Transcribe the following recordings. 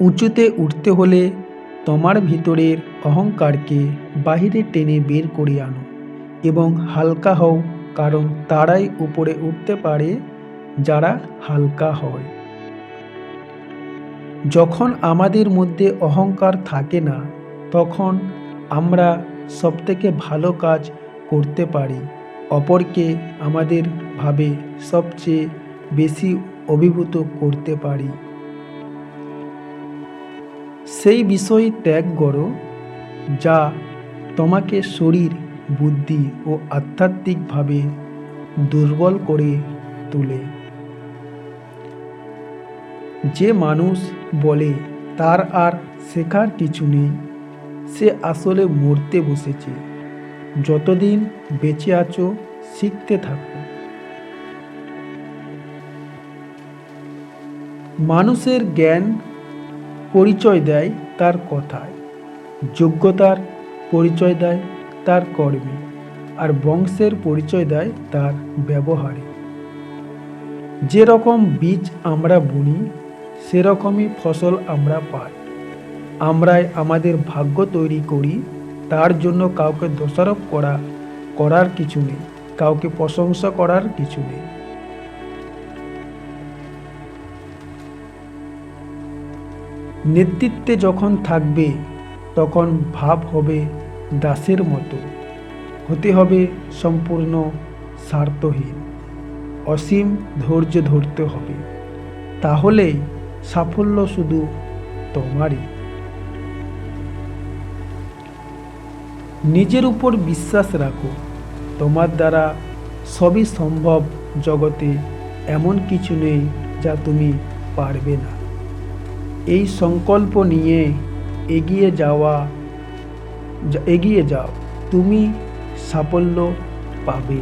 উঁচুতে উঠতে হলে তোমার ভিতরের অহংকারকে বাহিরে টেনে বের করে আনো এবং হালকা হও, কারণ তারাই উপরে উঠতে পারে যারা হালকা হয়। যখন আমাদের মধ্যে অহংকার থাকে না, তখন আমরা সবথেকে ভালো কাজ করতে পারি। অপরকে আমাদের ভাবে সবচেয়ে বেশি অভিভূত করতে পারি। সেই বিষয় ত্যাগ করো, যা তোমাকে শরীর, বুদ্ধি ও আধ্যাত্মিকভাবে দুর্বল করে তোলে। যে মানুষ বলে, তার আর শেখার কিছু নেই, সে আসলে মরতে বসেছে। যতদিন বেঁচে আছো, শিখতে থাকো। মানুষের জ্ঞান পরিচয় দেয় তার কথায়। যোগ্যতার পরিচয় দেয় তার কর্মে আর বংশের পরিচয় দেয় তার ব্যবহারে। যেরকম বীজ আমরা বুনি, সেরকমই ফসল আমরা পাই। আমরাই আমাদের ভাগ্য তৈরি করি, তার জন্য কাউকে দোষারোপ করা, করার কিছু নেই, কাউকে প্রশংসা করার কিছু নেই। নেতৃত্বে যখন থাকবে, তখন ভাব হবে দাসের মতো। হতে হবে সম্পূর্ণ স্বার্থহীন। অসীম ধৈর্য ধরতে হবে। তাহলেই সাফল্য শুধু তোমারই। নিজের উপর বিশ্বাস রাখো। তোমার দ্বারা সবই সম্ভব জগতে এমন কিছু নেই যা তুমি পারবে না। এই সংকল্প নিয়ে এগিয়ে যাওয়া এগিয়ে যাও। তুমি সাফল্য পাবে।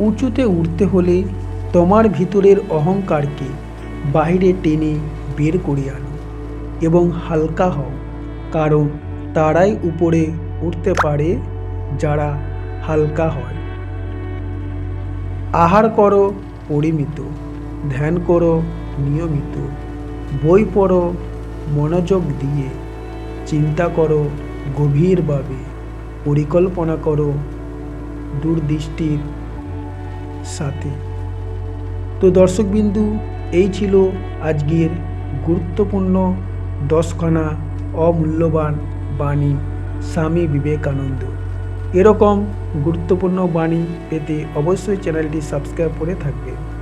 উঁচুতে উঠতে হলে তোমার ভিতরের অহংকারকে বাইরে টেনে বের করে আনো এবং হালকা হও, কারণ তারাই উপরে উঠতে পারে যারা হালকা হয়। আহার করো পরিমিত, ধ্যান করো নিয়মিত, বই পড়ো মনোযোগ দিয়ে, চিন্তা করো গভীরভাবে, পরিকল্পনা করো দূরদৃষ্টির সাথে। তো দর্শকবিন্দু, এই ছিল আজকের গুরুত্বপূর্ণ দশখানা অমূল্যবান বাণী স্বামী বিবেকানন্দ। এরকম গুরুত্বপূর্ণ বাণী পেতে অবশ্যই চ্যানেলটি সাবস্ক্রাইব করে থাকবে।